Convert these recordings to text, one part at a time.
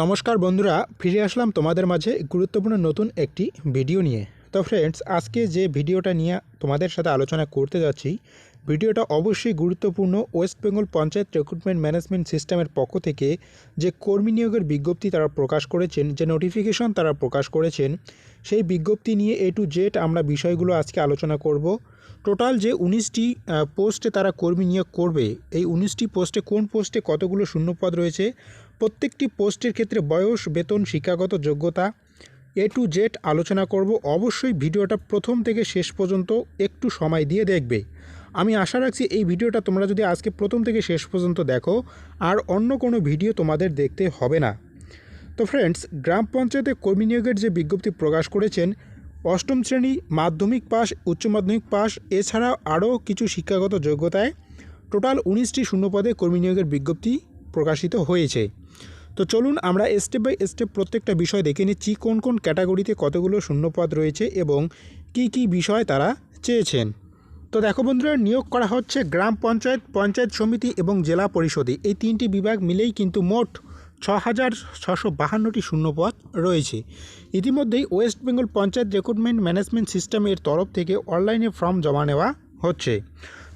নমস্কার বন্ধুরা, ফিরে আসলাম তোমাদের মাঝে গুরুত্বপূর্ণ নতুন একটি ভিডিও নিয়ে। তো ফ্রেন্ডস আজকে যে ভিডিওটা নিয়ে তোমাদের সাথে আলোচনা করতে যাচ্ছি, ভিডিওটা অবশ্যই গুরুত্বপূর্ণ West Bengal panchayat recruitment management সিস্টেমের পক্ষ থেকে যে কর্মী নিয়োগের বিজ্ঞপ্তি তারা প্রকাশ করেছেন, যে নোটিফিকেশন তারা প্রকাশ করেছেন, সেই বিজ্ঞপ্তি নিয়ে এ টু জেড আমরা বিষয়গুলো আজকে আলোচনা করব। টোটাল যে উনিশটি পোস্টে তারা কর্মী নিয়োগ করবে, এই উনিশটি পোস্টে কোন পোস্টে কতগুলো শূন্যপদ রয়েছে প্রত্যেকটি পোস্টের ক্ষেত্রে বয়স, বেতন, শিক্ষাগত যোগ্যতা এ টু জেড আলোচনা করব। অবশ্যই ভিডিওটা প্রথম থেকে শেষ পর্যন্ত একটু সময় দিয়ে দেখবে। আমি আশা রাখছি এই ভিডিওটা তোমরা যদি আজকে প্রথম থেকে শেষ পর্যন্ত দেখো, আর অন্য কোনো ভিডিও তোমাদের দেখতে হবে না। তো ফ্রেন্ডস গ্রাম পঞ্চায়েতে কর্মী নিয়োগের যে বিজ্ঞপ্তি প্রকাশ করেছেন, অষ্টম শ্রেণি মাধ্যমিক পাস উচ্চ মাধ্যমিক পাস এছাড়াও আরও কিছু শিক্ষাগত যোগ্যতায় টোটাল উনিশটি শূন্যপদে কর্মী নিয়োগের বিজ্ঞপ্তি প্রকাশিত হয়েছে। তো চলুন আমরা স্টেপ বাই স্টেপ প্রত্যেকটা বিষয় দেখে নিচ্ছি, কোন কোন ক্যাটাগরিতে কতগুলো শূন্যপদ রয়েছে এবং কি কি বিষয় তারা চেয়েছেন। তো দেখো বন্ধুরা, নিয়োগ করা হচ্ছে গ্রাম পঞ্চায়েত পঞ্চায়েত সমিতি এবং জেলা পরিষদে। এই তিনটি বিভাগ মিলেই কিন্তু মোট ছ হাজার ছশো বাহান্নটি শূন্যপদ রয়েছে। ইতিমধ্যেই West Bengal panchayat recruitment management সিস্টেমের তরফ থেকে অনলাইনে ফর্ম জমা নেওয়া হচ্ছে।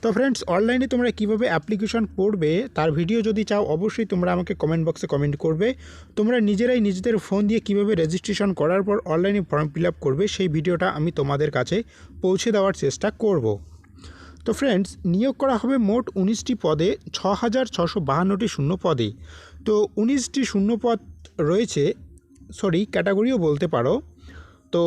তো ফ্রেন্ডস অনলাইনে তোমরা কীভাবে অ্যাপ্লিকেশন পড়বে তার ভিডিও যদি চাও, অবশ্যই তোমরা আমাকে কমেন্ট বক্সে কমেন্ট করবে। তোমরা নিজেরাই নিজেদের ফোন দিয়ে কীভাবে রেজিস্ট্রেশন করার পর অনলাইনে ফর্ম ফিল করবে, সেই ভিডিওটা আমি তোমাদের কাছে পৌঁছে দেওয়ার চেষ্টা করব। তো ফ্রেন্ডস নিয়োগ করা হবে মোট উনিশটি পদে ছ হাজার ছশো বাহান্নটি শূন্য পদে। তো উনিশটি শূন্য পদ রয়েছে সরি ক্যাটাগরিও বলতে পারো। তো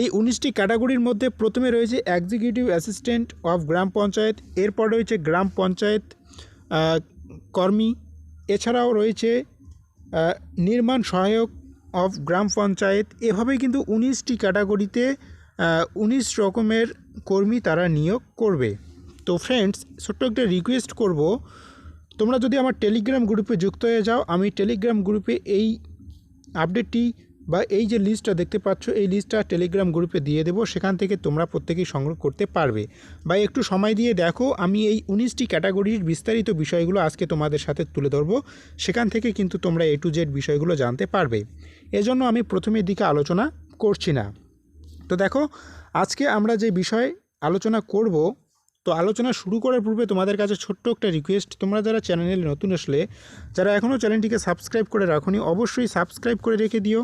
এই উনিশটি ক্যাটাগরির মধ্যে প্রথমে রয়েছে executive assistant of gram panchayat এরপর রয়েছে গ্রাম পঞ্চায়েত কর্মী, এছাড়াও রয়েছে নির্মাণ সহায়ক অফ গ্রাম পঞ্চায়েত এভাবেই কিন্তু উনিশটি ক্যাটাগরিতে উনিশ রকমের কর্মী তারা নিয়োগ করবে। তো ফ্রেন্ডস ছোট্ট একটা রিকোয়েস্ট করব, তোমরা যদি আমার টেলিগ্রাম গ্রুপে যুক্ত হয়ে যাও, আমি টেলিগ্রাম গ্রুপে এই আপডেটটি বা এই যে লিস্টটা দেখতে পাচ্ছ, এই লিস্টটা টেলিগ্রাম গ্রুপে দিয়ে দেবো, সেখান থেকে তোমরা প্রত্যেকেই সংগ্রহ করতে পারবে। বা একটু সময় দিয়ে দেখো, আমি এই উনিশটি ক্যাটাগরির বিস্তারিত বিষয়গুলো আজকে তোমাদের সাথে তুলে ধরবো। সেখান থেকে কিন্তু তোমরা এ টু জেড বিষয়গুলো জানতে পারবে। এজন্য আমি প্রথমের দিকে আলোচনা করছি না। তো দেখো, আজকে আমরা যে বিষয় আলোচনা করব, তো আলোচনা শুরু করার পূর্বে তোমাদের কাছে ছোট্ট একটা রিকোয়েস্ট তোমরা যারা চ্যানেলে নতুন আসলে, যারা এখনও চ্যানেলটিকে সাবস্ক্রাইব করে রাখোনি, অবশ্যই সাবস্ক্রাইব করে রেখে দিও।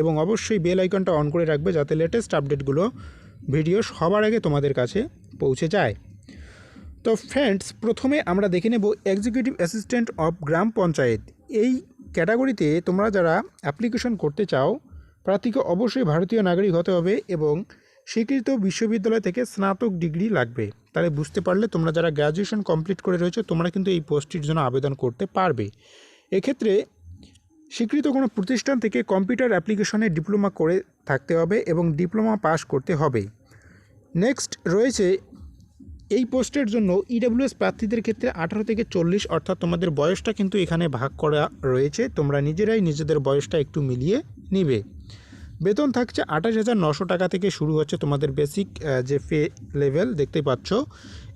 এবং অবশ্যই বেল আইকনটা অন করে রাখবে যাতে লেটেস্ট আপডেটগুলো ভিডিও সবার আগে তোমাদের কাছে পৌঁছে যায়। তো ফ্রেন্ডস প্রথমে আমরা দেখে নেব executive assistant of gram panchayat. এই ক্যাটাগরিতে তোমরা যারা অ্যাপ্লিকেশন করতে চাও, প্রার্থীকে অবশ্যই ভারতীয় নাগরিক হতে হবে এবং স্বীকৃত বিশ্ববিদ্যালয় থেকে স্নাতক ডিগ্রি লাগবে। তাহলে বুঝতে পারলে তোমরা যারা গ্র্যাজুয়েশন কমপ্লিট করে রয়েছে, তোমরা কিন্তু এই পোস্টটির জন্য আবেদন করতে পারবে। এক্ষেত্রে স্বীকৃত কোনো প্রতিষ্ঠান থেকে কম্পিউটার অ্যাপ্লিকেশনে ডিপ্লোমা করে থাকতে হবে এবং ডিপ্লোমা পাস করতে হবে। নেক্সট রয়েছে, এই পোস্টের জন্য ইডাব্লিউএস প্রার্থীদের ক্ষেত্রে আঠারো থেকে চল্লিশ, অর্থাৎ তোমাদের বয়সটা কিন্তু এখানে ভাগ করা রয়েছে, তোমরা নিজেরাই নিজেদের বয়সটা একটু মিলিয়ে নিবে। বেতন থাকছে আঠাশ হাজার নশো টাকা থেকে শুরু হচ্ছে তোমাদের বেসিক যে পে লেভেল দেখতে পাচ্ছ,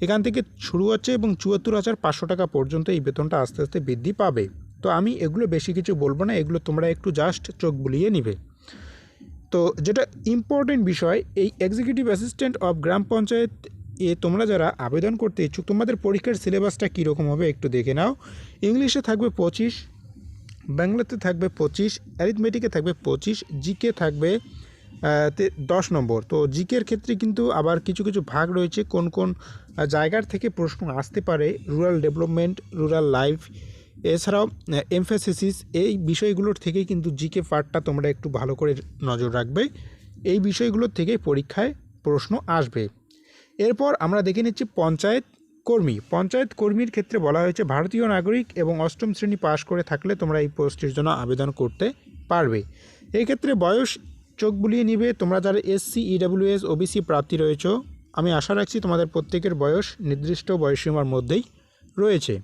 এখান থেকে শুরু হচ্ছে এবং চুয়াত্তর হাজার পাঁচশো টাকা পর্যন্ত এই বেতনটা আস্তে আস্তে বৃদ্ধি পাবে। তো আমি এগুলো বেশি কিছু বলব না, এগুলো তোমরা একটু জাস্ট চোখ বুলিয়ে নিবে। তো যেটা ইম্পর্টেন্ট বিষয়, এই executive assistant of gram panchayat এ তোমরা যারা আবেদন করতে ইচ্ছুক, তোমাদের পরীক্ষার সিলেবাসটা কীরকম হবে একটু দেখে নাও। ইংলিশে থাকবে পঁচিশ, বাংলাতে থাকবে পঁচিশ অ্যারিথমেটিকে থাকবে পঁচিশ জিকে থাকবে দশ নম্বর। তো জিকের ক্ষেত্রে কিন্তু আবার কিছু কিছু ভাগ রয়েছে, কোন কোন জায়গার থেকে প্রশ্ন আসতে পারে রুরাল ডেভেলপমেন্ট রুরাল লাইফ এছাড়াও এমফেসিস এই বিষয়গুলোর থেকেই কিন্তু জিকে পার্টটা তোমরা একটু ভালো করে নজর রাখবে। এই বিষয়গুলোর থেকেই পরীক্ষায় প্রশ্ন আসবে। এরপর আমরা দেখে নিচ্ছি পঞ্চায়েত কর্মী। পঞ্চায়েত কর্মীর ক্ষেত্রে বলা হয়েছে, ভারতীয় নাগরিক এবং অষ্টম শ্রেণি পাশ করে থাকলে তোমরা এই পোস্টের জন্য আবেদন করতে পারবে। এই ক্ষেত্রে বয়স চোখ বুলিয়ে নিবে। তোমরা যারা এসসি ইডাব্লিউএস ওবিসি প্রার্থী রয়েছ, আমি আশা রাখছি তোমাদের প্রত্যেকের বয়স নির্দিষ্ট বয়সীমার মধ্যেই রয়েছে।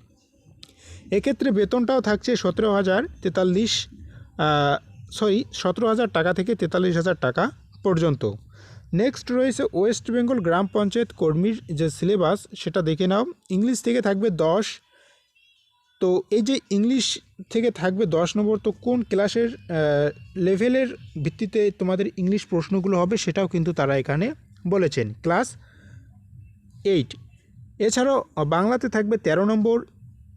এক্ষেত্রে বেতনটাও থাকছে সতেরো হাজার তেতাল্লিশ সরি সতেরো হাজার টাকা থেকে তেতাল্লিশ হাজার টাকা পর্যন্ত। নেক্সট রয়েছে ওয়েস্ট বেঙ্গল গ্রাম পঞ্চায়েত কর্মীর যে সিলেবাস সেটা দেখে নাও। ইংলিশ থেকে থাকবে দশ। তো এই যে ইংলিশ থেকে থাকবে দশ নম্বর, তো কোন ক্লাসের লেভেলের ভিত্তিতে তোমাদের ইংলিশ প্রশ্নগুলো হবে সেটাও কিন্তু তারা এখানে বলেছেন। ক্লাস এইট এছাড়াও, বাংলাতে থাকবে ১৩ নম্বর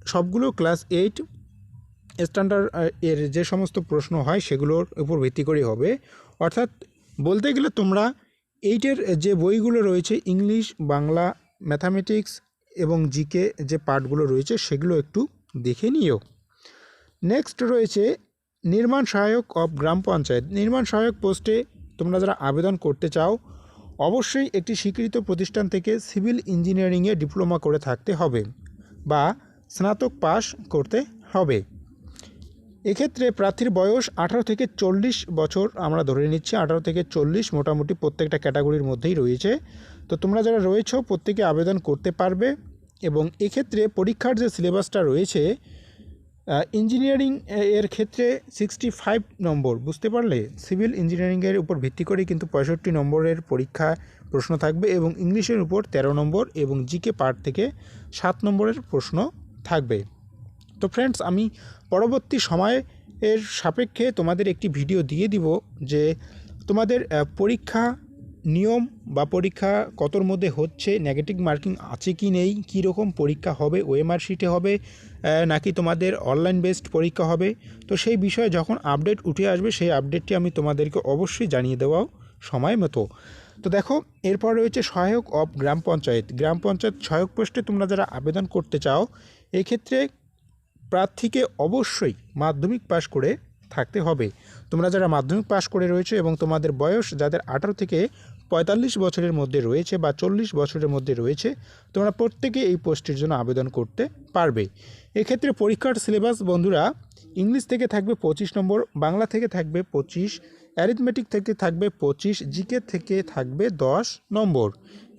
সবগুলো ক্লাস এইট স্ট্যান্ডার্ড এর যে সমস্ত প্রশ্ন হয় সেগুলোর উপর ভিত্তি করেই হবে। অর্থাৎ বলতে গেলে তোমরা এইটের যে বইগুলো রয়েছে ইংলিশ বাংলা ম্যাথামেটিক্স এবং জিকে যে পার্টগুলো রয়েছে সেগুলো একটু দেখে নিও। নেক্সট রয়েছে নির্মাণ সহায়ক অফ গ্রাম পঞ্চায়েত। নির্মাণ সহায়ক পোস্টে তোমরা যারা আবেদন করতে চাও, অবশ্যই একটি স্বীকৃত প্রতিষ্ঠান থেকে সিভিল ইঞ্জিনিয়ারিংয়ে ডিপ্লোমা করে থাকতে হবে বা স্নাতক পাস করতে হবে। এক্ষেত্রে প্রার্থীর বয়স আঠারো থেকে চল্লিশ বছর, আমরা ধরে নিচ্ছি আঠারো থেকে চল্লিশ মোটামুটি প্রত্যেকটা ক্যাটাগরির মধ্যেই রয়েছে। তো তোমরা যারা রয়েছো, প্রত্যেকে আবেদন করতে পারবে এবং এক্ষেত্রে পরীক্ষার যে সিলেবাসটা রয়েছে ইঞ্জিনিয়ারিং এর ক্ষেত্রে সিক্সটি ফাইভ নম্বর, বুঝতে পারলে? সিভিল ইঞ্জিনিয়ারিংয়ের উপর ভিত্তি করে কিন্তু পঁয়ষট্টি নম্বরের পরীক্ষা প্রশ্ন থাকবে এবং ইংলিশের উপর তেরো নম্বর এবং জিকে পার্ট থেকে সাত নম্বরের প্রশ্ন থাকবে। তো ফ্রেন্ডস আমি পরবর্তী সময়ে এর সাপেক্ষে তোমাদের একটি ভিডিও দিয়ে দিব যে তোমাদের পরীক্ষা নিয়ম বা পরীক্ষা কতর মধ্যে হচ্ছে নেগেটিভ মার্কিং আছে কি নেই কী রকম পরীক্ষা হবে ওএমআর শিটে হবে নাকি তোমাদের অনলাইন বেসড পরীক্ষা হবে। তো সেই বিষয়ে যখন আপডেট উঠে আসবে, সেই আপডেটটি আমি তোমাদেরকে অবশ্যই জানিয়ে দেওয়াও সময় মতো। তো দেখো, এরপর রয়েছে সহায়ক অফ গ্রাম পঞ্চায়েত। গ্রাম পঞ্চায়েত সহায়ক পোস্টে তোমরা যারা আবেদন করতে চাও এক্ষেত্রে প্রার্থীকে অবশ্যই মাধ্যমিক পাশ করে থাকতে হবে। তোমরা যারা মাধ্যমিক পাশ করে রয়েছে এবং তোমাদের বয়স যাদের আঠারো থেকে পঁয়তাল্লিশ বছরের মধ্যে রয়েছে বা চল্লিশ বছরের মধ্যে রয়েছে, তোমরা প্রত্যেকে এই পোস্টের জন্য আবেদন করতে পারবে। এক্ষেত্রে পরীক্ষার সিলেবাস বন্ধুরা, ইংলিশ থেকে থাকবে পঁচিশ নম্বর, বাংলা থেকে থাকবে পঁচিশ অ্যারিথমেটিক থেকে থাকবে পঁচিশ, জিকে থেকে থাকবে দশ নম্বর।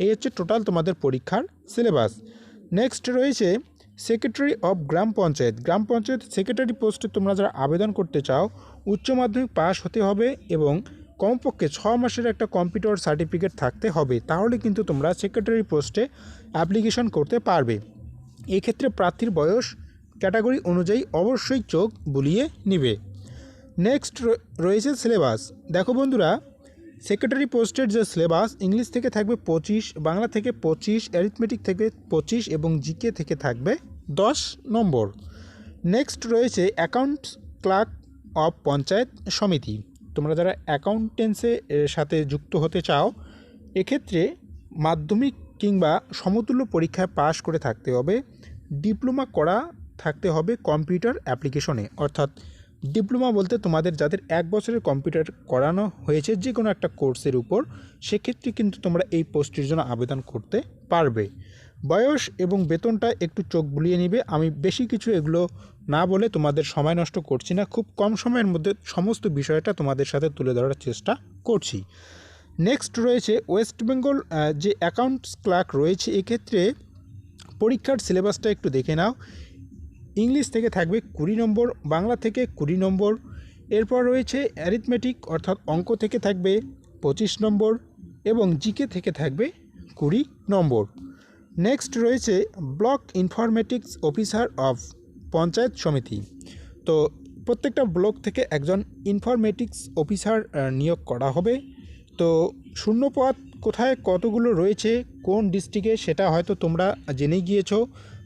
এই হচ্ছে টোটাল তোমাদের পরীক্ষার সিলেবাস। নেক্সট রয়েছে secretary of gram panchayat. Gram panchayat secretary পোস্টে তোমরা যারা আবেদন করতে চাও, উচ্চ মাধ্যমিক পাস হতে হবে এবং কমপক্ষে ছ মাসের একটা কম্পিউটার সার্টিফিকেট থাকতে হবে, তাহলে কিন্তু তোমরা সেক্রেটারি পোস্টে অ্যাপ্লিকেশন করতে পারবে। এক্ষেত্রে প্রার্থীর বয়স ক্যাটাগরি অনুযায়ী অবশ্যই চোখ বুলিয়ে নিবে। নেক্সট রয়েছে সিলেবাস। দেখো বন্ধুরা সেক্রেটারি পোস্টের যে সিলেবাস ইংলিশ থেকে থাকবে পঁচিশ, বাংলা থেকে পঁচিশ অ্যারিথমেটিক থেকে পঁচিশ এবং জিকে থেকে থাকবে দশ নম্বর। নেক্সট রয়েছে account clerk of panchayat samiti. তোমরা যারা অ্যাকাউন্টেন্সে সাথে যুক্ত হতে চাও, এক্ষেত্রে মাধ্যমিক কিংবা সমতুল্য পরীক্ষায় পাশ করে থাকতে হবে। ডিপ্লোমা করা থাকতে হবে কম্পিউটার অ্যাপ্লিকেশনে অর্থাৎ ডিপ্লোমা বলতে তোমাদের যাদের এক বছরের কম্পিউটার করানো হয়েছে যে কোনো একটা কোর্সের উপর, সেক্ষেত্রে কিন্তু তোমরা এই পোস্টের জন্য আবেদন করতে পারবে। বয়স এবং বেতনটা একটু চোখ বুলিয়ে নিবে। আমি বেশি কিছু এগুলো না বলে তোমাদের সময় নষ্ট করছি না। খুব কম সময়ের মধ্যে সমস্ত বিষয়টা তোমাদের সাথে তুলে ধরার চেষ্টা করছি। নেক্সট রয়েছে ওয়েস্ট বেঙ্গল যে অ্যাকাউন্টস ক্লার্ক রয়েছে, এক্ষেত্রে পরীক্ষার সিলেবাসটা একটু দেখে নাও। ইংলিশ থেকে থাকবে কুড়ি নম্বর, বাংলা থেকে কুড়ি নম্বর। এরপর রয়েছে অ্যারিথমেটিক অর্থাৎ অঙ্ক থেকে থাকবে পঁচিশ নম্বর এবং জিকে থেকে থাকবে কুড়ি নম্বর। নেক্সট রয়েছে block informatics officer of panchayat samiti. তো প্রত্যেকটা ব্লক থেকে একজন ইনফরমেটিক্স অফিসার নিয়োগ করা হবে। তো শূন্যপদ কোথায় কতগুলো রয়েছে, কোন ডিস্ট্রিক্টে সেটা হয়তো তোমরা জেনে গিয়েছো।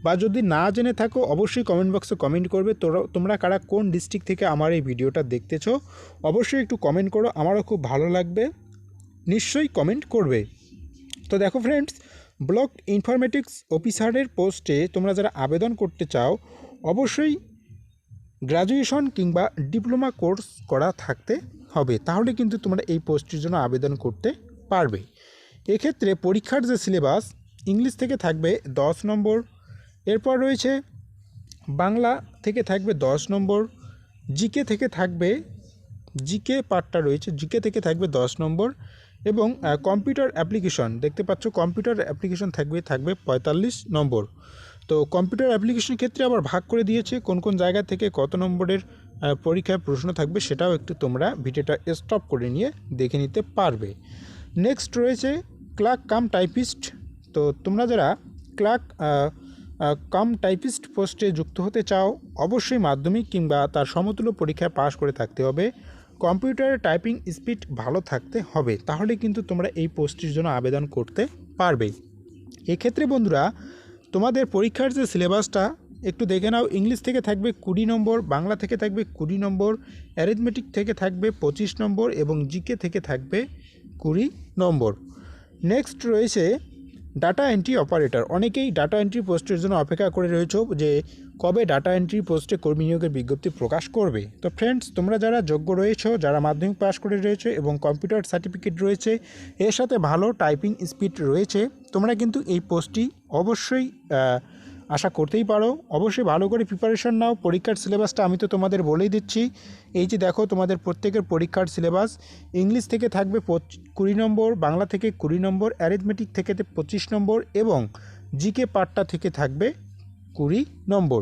বা যদি না জেনে থাকো, অবশ্যই কমেন্ট বক্সে কমেন্ট করবে। তোরা, তোমরা কারা কোন ডিস্ট্রিক্ট থেকে আমার এই ভিডিওটা দেখতেছো, অবশ্যই একটু কমেন্ট করো, আমারও খুব ভালো লাগবে। নিশ্চয়ই কমেন্ট করবে। তো দেখো ফ্রেন্ডস ব্লক ইনফরমেটিক্স অফিসারের পোস্টে তোমরা যারা আবেদন করতে চাও, অবশ্যই গ্র্যাজুয়েশন কিংবা ডিপ্লোমা কোর্স করা থাকতে হবে। তাহলে কিন্তু তোমরা এই পোস্টের জন্য আবেদন করতে পারবে। এক্ষেত্রে পরীক্ষার যে সিলেবাস ইংলিশ থেকে থাকবে দশ নম্বর এরপর রয়েছে বাংলা থেকে থাকবে দশ নম্বর, জিকে থেকে থাকবে, জিকে পার্টটা রয়েছে, জিকে থেকে থাকবে দশ নম্বর এবং কম্পিউটার অ্যাপ্লিকেশন, দেখতে পাচ্ছ কম্পিউটার অ্যাপ্লিকেশন থাকবে থাকবে পঁয়তাল্লিশ নম্বর। তো কম্পিউটার অ্যাপ্লিকেশনের ক্ষেত্রে আবার ভাগ করে দিয়েছে, কোন কোন জায়গা থেকে কত নম্বরের পরীক্ষায় প্রশ্ন থাকবে সেটাও একটু তোমরা ভিডিওটা স্টপ করে নিয়ে দেখে নিতে পারবে। নেক্সট রয়েছে ক্লার্ক কাম টাইপিস্ট। তো তোমরা যারা ক্লার্ক কাম টাইপিস্ট পোস্টে যুক্ত হতে চাও, অবশ্যই মাধ্যমিক কিংবা তার সমতুল্য পরীক্ষায় পাশ করে থাকতে হবে। কম্পিউটারে টাইপিং স্পিড ভালো থাকতে হবে, তাহলে কিন্তু তোমরা এই পোস্টটির জন্য আবেদন করতে পারবে। এক্ষেত্রে বন্ধুরা, তোমাদের পরীক্ষার যে সিলেবাসটা, একটু দেখে নাও, ইংলিশ থেকে থাকবে কুড়ি নম্বর, বাংলা থেকে থাকবে কুড়ি নম্বর অ্যারিথমেটিক থেকে থাকবে পঁচিশ নম্বর এবং জিকে থেকে থাকবে কুড়ি নম্বর। নেক্সট রয়েছে ডাটা এন্ট্রি অপারেটর অনেকেই ডাটা এন্ট্রি পোস্টের জন্য অপেক্ষা করে রয়েছে যে কবে ডাটা এন্ট্রি পোস্টে কর্মী নিয়োগের বিজ্ঞপ্তি প্রকাশ করবে। তো ফ্রেন্ডস তোমরা যারা যোগ্য রয়েছে, যারা মাধ্যমিক পাশ করে রয়েছে এবং কম্পিউটার সার্টিফিকেট রয়েছে, এর সাথে ভালো টাইপিং স্পিড রয়েছে, তোমরা কিন্তু এই পোস্টটি অবশ্যই আশা করতেই পারো। অবশ্যই ভালো করে প্রিপারেশন নাও। পরীক্ষার সিলেবাসটা আমি তো তোমাদের বলেই দিচ্ছি। এই যে দেখো তোমাদের প্রত্যেকের পরীক্ষার সিলেবাস ইংলিশ থেকে থাকবে কুড়ি নম্বর, বাংলা থেকে কুড়ি নম্বর অ্যারিথমেটিক থেকে পঁচিশ নম্বর এবং জিকে পার্টটা থেকে থাকবে কুড়ি নম্বর।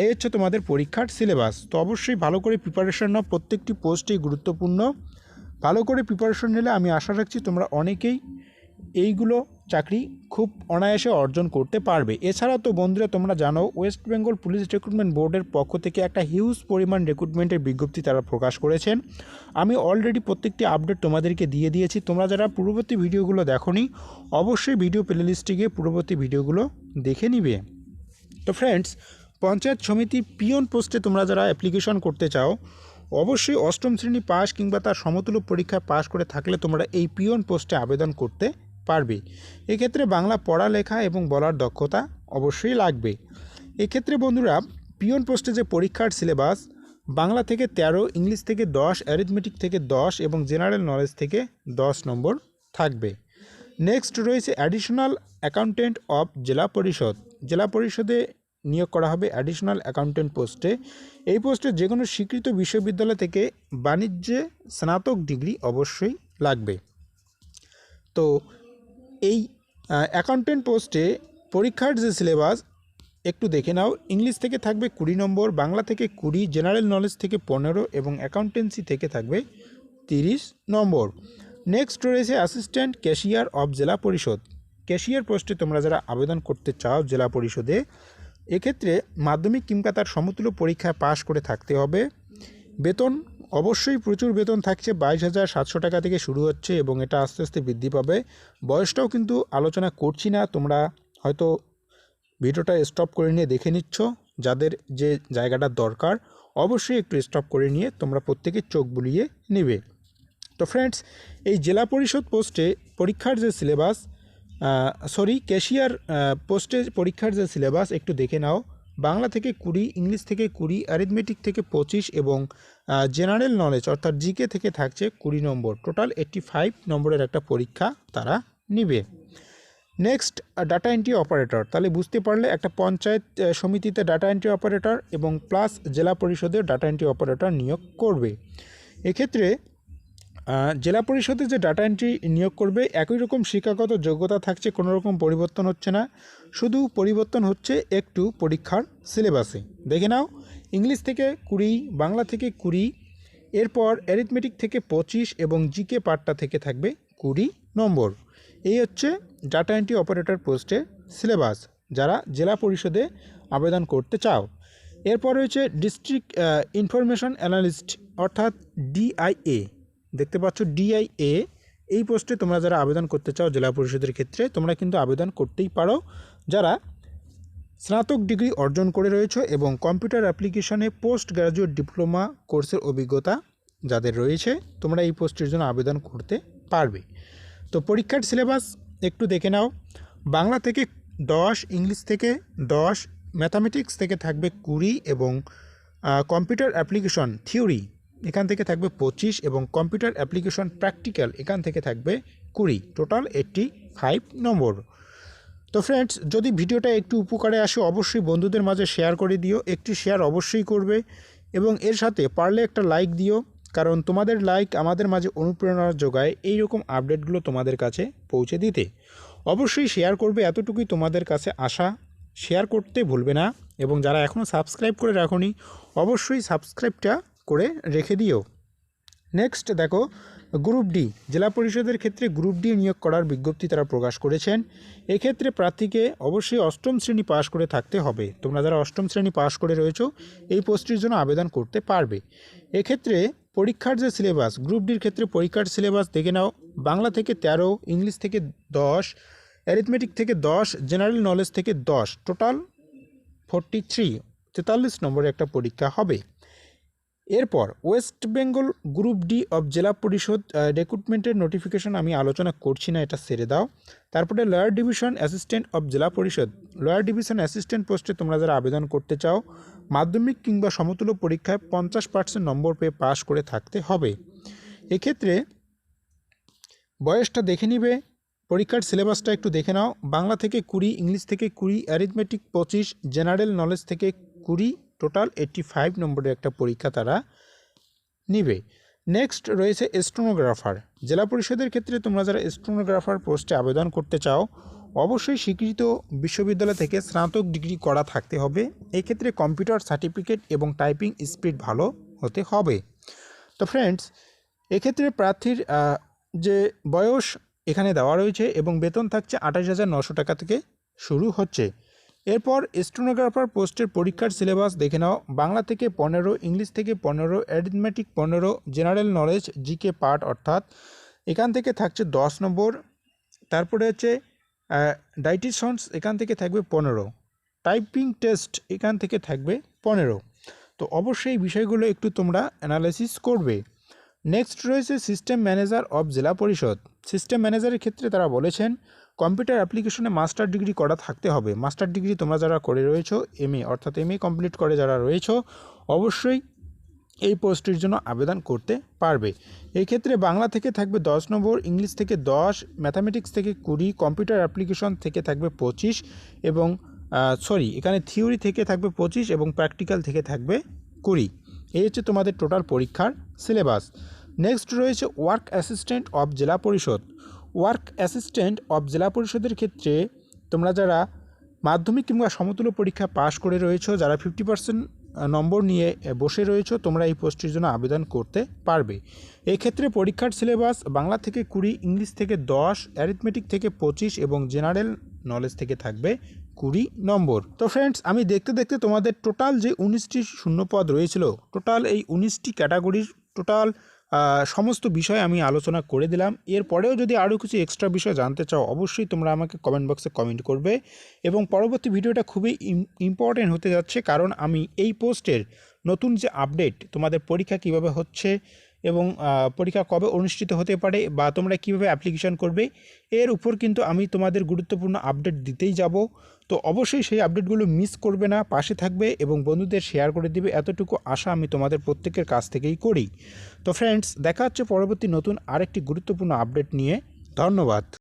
এই হচ্ছে তোমাদের পরীক্ষার সিলেবাস তো অবশ্যই ভালো করে প্রিপারেশন নাও। প্রত্যেকটি পোস্টই গুরুত্বপূর্ণ। ভালো করে প্রিপারেশন নিলে আমি আশা রাখছি তোমরা অনেকেই এইগুলো চাকরি খুব অনায়াসে অর্জন করতে পারবে। এছাড়া তো বন্ধুরা, তোমরা জানো ওয়েস্ট বেঙ্গল পুলিশ রিক্রুটমেন্ট বোর্ডের পক্ষ থেকে একটা হিউজ পরিমাণ রিক্রুটমেন্টের বিজ্ঞপ্তি তারা প্রকাশ করেছেন। আমি অলরেডি প্রত্যেকটি আপডেট তোমাদেরকে দিয়ে দিয়েছি। তোমরা যারা পূর্ববর্তী ভিডিওগুলো দেখোনি, অবশ্যই ভিডিও প্লেলিস্টে গিয়ে পূর্ববর্তী ভিডিওগুলো দেখে নিবে। তো ফ্রেন্ডস পঞ্চায়েত সমিতি পিয়ন পোস্টে তোমরা যারা অ্যাপ্লিকেশন করতে চাও, অবশ্যই অষ্টম শ্রেণি পাস কিংবা তার সমতুল্য পরীক্ষায় পাশ করে থাকলে তোমরা এই পিয়ন পোস্টে আবেদন করতে পারবে। এক্ষেত্রে বাংলা পড়ালেখা এবং বলার দক্ষতা অবশ্যই লাগবে। এক্ষেত্রে বন্ধুরা পিয়ন পোস্টে যে পরীক্ষার সিলেবাস, বাংলা থেকে তেরো, ইংলিশ থেকে দশ অ্যারিথমেটিক থেকে দশ এবং জেনারেল নলেজ থেকে দশ নম্বর থাকবে। নেক্সট রয়েছে অ্যাডিশনাল অ্যাকাউন্টেন্ট অফ জেলা পরিষদ। জেলা পরিষদে নিয়োগ করা হবে অ্যাডিশনাল অ্যাকাউন্টেন্ট পোস্টে এই পোস্টে যে কোনো স্বীকৃত বিশ্ববিদ্যালয় থেকে বাণিজ্যে স্নাতক ডিগ্রি অবশ্যই লাগবে। তো এই অ্যাকাউন্টেন্ট পোস্টে পরীক্ষার যে সিলেবাস একটু দেখে নাও। ইংলিশ থেকে থাকবে কুড়ি নম্বর, বাংলা থেকে কুড়ি জেনারেল নলেজ থেকে পনেরো এবং অ্যাকাউন্টেন্সি থেকে থাকবে তিরিশ নম্বর। নেক্সট রয়েছে assistant cashier of zilla parishad. Cashier পোস্টে তোমরা যারা আবেদন করতে চাও জেলা পরিষদে, এক্ষেত্রে মাধ্যমিক কিংবা তার সমতুল্য পরীক্ষায় পাশ করে থাকতে হবে। বেতন অবশ্যই প্রচুর বেতন থাকছে। বাইশ হাজার সাতশো টাকা থেকে শুরু হচ্ছে এবং এটা আস্তে আস্তে বৃদ্ধি পাবে। বয়সটাও কিন্তু আলোচনা করছি না, তোমরা হয়তো ভিডিওটা স্টপ করে নিয়ে দেখে নিচ্ছ, যাদের যে জায়গাটা দরকার, অবশ্যই একটু স্টপ করে নিয়ে তোমরা প্রত্যেকে চোখ বুলিয়ে নেবে। তো ফ্রেন্ডস এই জেলা পরিষদ পোস্টে পরীক্ষার যে সিলেবাস সরি ক্যাশিয়ার পোস্টে পরীক্ষার যে সিলেবাস একটু দেখে নাও। বাংলা থেকে কুড়ি, ইংলিশ থেকে কুড়ি অ্যারিথমেটিক থেকে পঁচিশ এবং জেনারেল নলেজ অর্থাৎ জিকে থেকে থাকছে কুড়ি নম্বর। টোটাল এইট্টি ফাইভ নম্বরের একটা পরীক্ষা তারা নিবে। নেক্সট ডাটা এন্ট্রি অপারেটর তাহলে বুঝতে পারলে একটা পঞ্চায়েত সমিতিতে ডাটা এন্ট্রি অপারেটর এবং প্লাস জেলা পরিষদের ডাটা এন্ট্রি অপারেটর নিয়োগ করবে। এক্ষেত্রে জেলা পরিষদে যে ডাটা এন্ট্রি নিয়োগ করবে, একই রকম শিক্ষাগত যোগ্যতা থাকছে, কোনো রকম পরিবর্তন হচ্ছে না। শুধু পরিবর্তন হচ্ছে একটু পরীক্ষার সিলেবাসে দেখে নাও, ইংলিশ থেকে কুড়ি, বাংলা থেকে কুড়ি, এরপর অ্যারিথমেটিক থেকে পঁচিশ এবং জিকে পার্টটা থেকে থাকবে কুড়ি নম্বর। এই হচ্ছে ডাটা এন্ট্রি অপারেটর পোস্টের সিলেবাস যারা জেলা পরিষদে আবেদন করতে চাও। এরপর রয়েছে ডিস্ট্রিক্ট ইনফরমেশন অ্যানালিস্ট অর্থাৎ ডিআইএ দেখতে পাচ্ছ ডিআইএ এই পোস্টে তোমরা যারা আবেদন করতে চাও জেলা পরিষদের ক্ষেত্রে, তোমরা কিন্তু আবেদন করতেই পারো। যারা স্নাতক ডিগ্রি অর্জন করে রয়েছে এবং কম্পিউটার অ্যাপ্লিকেশনে পোস্ট গ্রাজুয়েট ডিপ্লোমা কোর্সের অভিজ্ঞতা যাদের রয়েছে, তোমরা এই পোস্টের জন্য আবেদন করতে পারবে। তো পরীক্ষার সিলেবাস একটু দেখে নাও। বাংলা থেকে দশ, ইংলিশ থেকে দশ ম্যাথামেটিক্স থেকে থাকবে কুড়ি এবং কম্পিউটার অ্যাপ্লিকেশন থিওরি এখান থেকে থাকবে পঁচিশ এবং কম্পিউটার অ্যাপ্লিকেশন প্র্যাকটিক্যাল এখান থেকে থাকবে কুড়ি। টোটাল এইট্টি ফাইভ নম্বর। তো ফ্রেন্ডস, যদি ভিডিওটা একটু উপকারে আসে, অবশ্যই বন্ধুদের মাঝে শেয়ার করে দিও। একটি শেয়ার অবশ্যই করবে এবং এর সাথে পারলে একটা লাইক দিও, কারণ তোমাদের লাইক আমাদের মাঝে অনুপ্রেরণা যোগায় এই রকম আপডেটগুলো তোমাদের কাছে পৌঁছে দিতে। অবশ্যই শেয়ার করবে এতটুকুই তোমাদের কাছে আশা। শেয়ার করতে ভুলবে না এবং যারা এখনও সাবস্ক্রাইব করে রাখোনি, অবশ্যই সাবস্ক্রাইবটা করে রেখে দিও। নেক্সট দেখো গ্রুপ ডি জেলা পরিষদের ক্ষেত্রে গ্রুপ ডি নিয়োগ করার বিজ্ঞপ্তি তারা প্রকাশ করেছেন। এক্ষেত্রে প্রার্থীকে অবশ্যই অষ্টম শ্রেণি পাশ করে থাকতে হবে। তোমরা যারা অষ্টম শ্রেণি পাশ করে রয়েছো, এই পোস্টটির জন্য আবেদন করতে পারবে। এক্ষেত্রে পরীক্ষার যে সিলেবাস গ্রুপ ডির ক্ষেত্রে পরীক্ষার সিলেবাস দেখে নাও। বাংলা থেকে তেরো, ইংলিশ থেকে দশ অ্যারিথমেটিক থেকে দশ জেনারেল নলেজ থেকে দশ টোটাল ফোরটি থ্রি তেতাল্লিশ নম্বরের একটা পরীক্ষা হবে। এরপর West Bengal group D of zilla parishad রেক্রুটমেন্টের notification আমি আলোচনা করছি না, এটা সেরে দাও। তারপরে lawyer division assistant of zilla পরিষদ লয়ার ডিভিশন অ্যাসিস্ট্যান্ট পোস্টে তোমরা যারা আবেদন করতে চাও, মাধ্যমিক কিংবা সমতুল্য পরীক্ষায় পঞ্চাশ পার্সেন্ট নম্বর পেয়ে পাশ করে থাকতে হবে। এক্ষেত্রে বয়সটা দেখে নিবে, পরীক্ষার সিলেবাসটা একটু দেখে নাও। বাংলা থেকে কুড়ি, ইংলিশ থেকে কুড়ি অ্যারিথমেটিক পঁচিশ জেনারেল নলেজ থেকে কুড়ি টোটাল এইট্টি ফাইভ নম্বরের একটা পরীক্ষা তারা নিবে। নেক্সট রয়েছে স্টোনোগ্রাফার জেলা পরিষদের ক্ষেত্রে তোমরা যারা স্টোনোগ্রাফার পোস্টে আবেদন করতে চাও, অবশ্যই স্বীকৃত বিশ্ববিদ্যালয় থেকে স্নাতক ডিগ্রি করা থাকতে হবে। এক্ষেত্রে কম্পিউটার সার্টিফিকেট এবং টাইপিং স্পিড ভালো হতে হবে। তো ফ্রেন্ডস এক্ষেত্রে প্রার্থীর যে বয়স এখানে দেওয়া রয়েছে এবং বেতন থাকছে আঠাশ হাজার নশো টাকা থেকে শুরু হচ্ছে। এরপর স্টোনোগ্রাফার পোস্টের পরীক্ষার সিলেবাস দেখে নাও। বাংলা থেকে পনেরো, ইংলিশ থেকে পনেরো অ্যারিথমেটিক পনেরো জেনারেল নলেজ জিকে পার্ট অর্থাৎ এখান থেকে থাকছে দশ নম্বর। তারপরে হচ্ছে ডাইটিশনস এখান থেকে থাকবে পনেরো। টাইপিং টেস্ট এখান থেকে থাকবে পনেরো। তো অবশ্যই বিষয়গুলো একটু তোমরা অ্যানালাইসিস করবে। নেক্সট রয়েছে সিস্টেম ম্যানেজার অফ জেলা পরিষদ। সিস্টেম ম্যানেজারের ক্ষেত্রে তারা বলেছেন কম্পিউটার অ্যাপ্লিকেশনে মাস্টার ডিগ্রি করা থাকতে হবে। মাস্টার ডিগ্রি তোমরা যারা করে রয়েছো এম এ অর্থাৎ এম এ কমপ্লিট করে যারা রয়েছো, অবশ্যই এই পোস্টের জন্য আবেদন করতে পারবে। এই ক্ষেত্রে বাংলা থেকে থাকবে দশ নম্বর, ইংলিশ থেকে দশ, ম্যাথামেটিক্স থেকে কুড়ি, কম্পিউটার অ্যাপ্লিকেশন থেকে থাকবে পঁচিশ এবং সরি, এখানে থিওরি থেকে থাকবে পঁচিশ এবং প্র্যাকটিক্যাল থেকে থাকবে কুড়ি। এই হচ্ছে তোমাদের টোটাল পরীক্ষার সিলেবাস। নেক্সট রয়েছে work assistant of zilla parishad. Work assistant of জেলা পরিষদের ক্ষেত্রে তোমরা যারা মাধ্যমিক কিংবা সমতুল্য পরীক্ষা পাশ করে রয়েছো, যারা ফিফটি পার্সেন্ট নম্বর নিয়ে বসে রয়েছো, তোমরা এই পোস্টের জন্য আবেদন করতে পারবে। এই ক্ষেত্রে পরীক্ষার সিলেবাস বাংলা থেকে কুড়ি, ইংলিশ থেকে দশ অ্যারিথমেটিক থেকে পঁচিশ এবং জেনারেল নলেজ থেকে থাকবে কুড়ি নম্বর। তো ফ্রেন্ডস আমি দেখতে দেখতে তোমাদের টোটাল যে উনিশটি শূন্যপদ রয়েছিল টোটাল এই উনিশটি ক্যাটাগরির টোটাল সমস্ত বিষয় আমি আলোচনা করে দিলাম। এরপরেও যদি আরও কিছু এক্সট্রা বিষয় জানতে চাও, অবশ্যই তোমরা আমাকে কমেন্ট বক্সে কমেন্ট করবে এবং পরবর্তী ভিডিওটা খুবই ইম্পর্টেন্ট হতে যাচ্ছে কারণ আমি এই পোস্টের নতুন যে আপডেট তোমাদের পরীক্ষা কীভাবে হচ্ছে এবং পরীক্ষা কবে অনুষ্ঠিত হতে পারে বা তোমরা কীভাবে অ্যাপ্লিকেশন করবে, এর উপর কিন্তু আমি তোমাদের গুরুত্বপূর্ণ আপডেট দিতেই যাব। তো অবশ্যই সেই আপডেটগুলো মিস করবে না, পাশে থাকবে এবং বন্ধুদের শেয়ার করে দিবে, এতটুকু আশা আমি তোমাদের প্রত্যেকের কাছ থেকেই করি। তো ফ্রেন্ডস দেখা হচ্ছে পরবর্তী নতুন আরেকটি গুরুত্বপূর্ণ আপডেট নিয়ে। ধন্যবাদ।